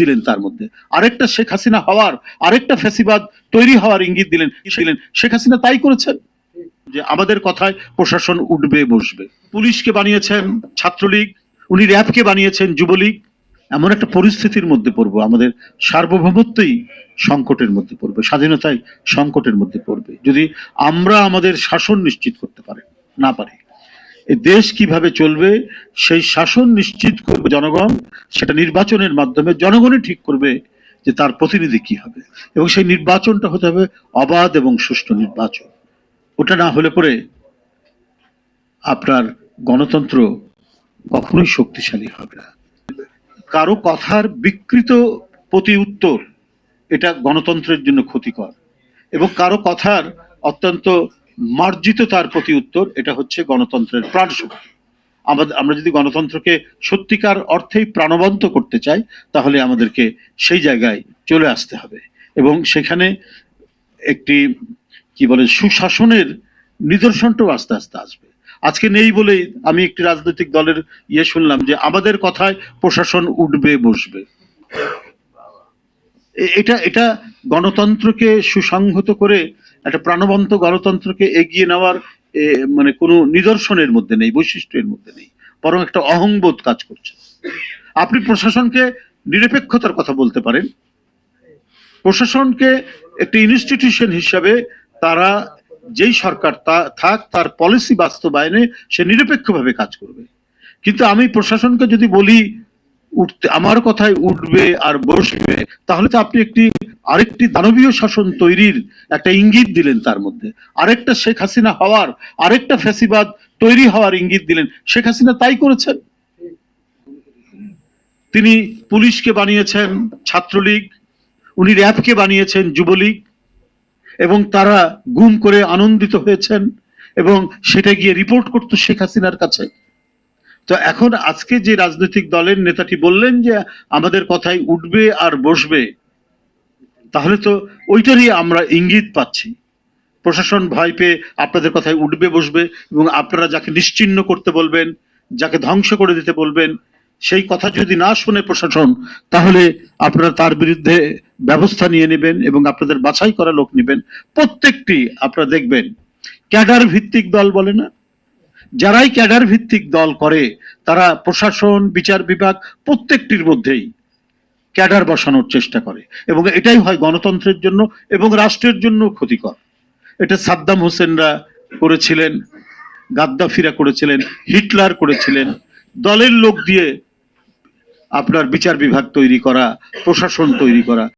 দিলেন তার মধ্যে। আরেকটা শেখ হাসিনা হওয়ার, আরেকটা ফ্যাসিবাদ তৈরি হওয়ার ইঙ্গিত দিলেন দিলেন? শেখ হাসিনা তাই করেছেন? যে আমাদের কথায় প্রশাসন উঠবে, বসবে। পুলিশকে বানিয়েছেন ছাত্রলীগ, উনি র্যাবকে বানিয়েছেন যুবলীগ। এমন একটা পরিস্থিতির মধ্যে পড়ব, আমাদের সার্বভৌমত্বই সংকটের মধ্যে পড়বে, স্বাধীনতাই সংকটের মধ্যে পড়বে, যদি আমরা আমাদের শাসন নিশ্চিত করতে পারি, না পারি। দেশ কীভাবে চলবে, সেই শাসন নিশ্চিত করবে জনগণ, সেটা নির্বাচনের মাধ্যমে জনগণই ঠিক করবে যে তার প্রতিনিধি কি হবে। এবং সেই নির্বাচনটা হতে হবে অবাধ এবং সুষ্ঠু নির্বাচন। ওটা না হলে পরে আপনার গণতন্ত্র কখনোই শক্তিশালী হবে না। কারও কথার বিকৃত প্রতি উত্তর এটা গণতন্ত্রের জন্য ক্ষতিকর। এবং কারও কথার অত্যন্ত মার্জিত তার প্রতি উত্তর, এটা হচ্ছে গণতন্ত্রের প্রাণশক্তি। আমাদের আমরা যদি গণতন্ত্রকে সত্যিকার অর্থেই প্রাণবন্ত করতে চাই, তাহলে আমাদেরকে সেই জায়গায় চলে আসতে হবে। এবং সেখানে একটি, কি বলে, সুশাসনের নিদর্শনটাও আস্তে আস্তে আসবে। আজকে নেই বলেই আমি একটি রাজনৈতিক দলের ইয়ে শুনলাম যে, আমাদের কথায় প্রশাসন উঠবে, বসবে। এটা এটা গণতন্ত্রকে সুসংহত করে, একটা প্রাণবন্ত গণতন্ত্রকে এগিয়ে নেওয়ার মানে কোনো নিদর্শনের মধ্যে নেই, বৈশিষ্ট্যের মধ্যে নেই, বরং একটা অহংবোধ কাজ করছে। আপনি প্রশাসনকে নিরপেক্ষতার কথা বলতে পারেন। প্রশাসনকে একটি ইনস্টিটিউশন হিসাবে তারা যেই সরকার তা, থাক, তার পলিসি বাস্তবায়নে সে নিরপেক্ষভাবে কাজ করবে। কিন্তু আমি প্রশাসনকে যদি বলি উঠতে, আমার কথায় উঠবে আর বসবে, তাহলে তো আপনি একটি, আরেকটি দানবীয় শাসন তৈরির একটা ইঙ্গিত দিলেন তার মধ্যে। আরেকটা শেখ হাসিনা হওয়ার, আরেকটা ফ্যাসিবাদ তৈরি হওয়ার ইঙ্গিত দিলেন। শেখ হাসিনা তাই করেছেন। তিনি পুলিশকে বানিয়েছেন, ছাত্রলীগ, উনি র্যাবকে বানিয়েছেন, যুবলীগ, এবং তারা গুম করে আনন্দিত হয়েছেন, এবং সেটা গিয়ে রিপোর্ট করতো শেখ হাসিনার কাছে। তো এখন আজকে যে রাজনৈতিক দলের নেতাটি বললেন যে আমাদের কথাই উঠবে আর বসবে, তাহলে তো ওইটারই আমরা ইঙ্গিত পাচ্ছি। প্রশাসন ভয় পেয়ে আপনাদের কথায় উঠবে, বসবে এবং আপনারা যাকে নিশ্চিহ্ন করতে বলবেন, যাকে ধ্বংস করে দিতে বলবেন, সেই কথা যদি না শুনে প্রশাসন, তাহলে আপনারা তার বিরুদ্ধে ব্যবস্থা নিয়ে নেবেন এবং আপনাদের বাছাই করা লোক নেবেন। প্রত্যেকটি আপনারা দেখবেন। ক্যাডার ভিত্তিক দল বলে না? যারাই ক্যাডার ভিত্তিক দল করে, তারা প্রশাসন, বিচার বিভাগ প্রত্যেকটির মধ্যেই ক্যাডার বসানোর চেষ্টা করে। এবং এটাই হয় গণতন্ত্রের জন্য এবং রাষ্ট্রের জন্য ক্ষতিকর। এটা সাদ্দাম হোসেনরা করেছিলেন, গাদ্দাফিরা করেছিলেন, হিটলার করেছিলেন। দলের লোক দিয়ে আপনার বিচার বিভাগ তৈরি করা, প্রশাসন তৈরি করা।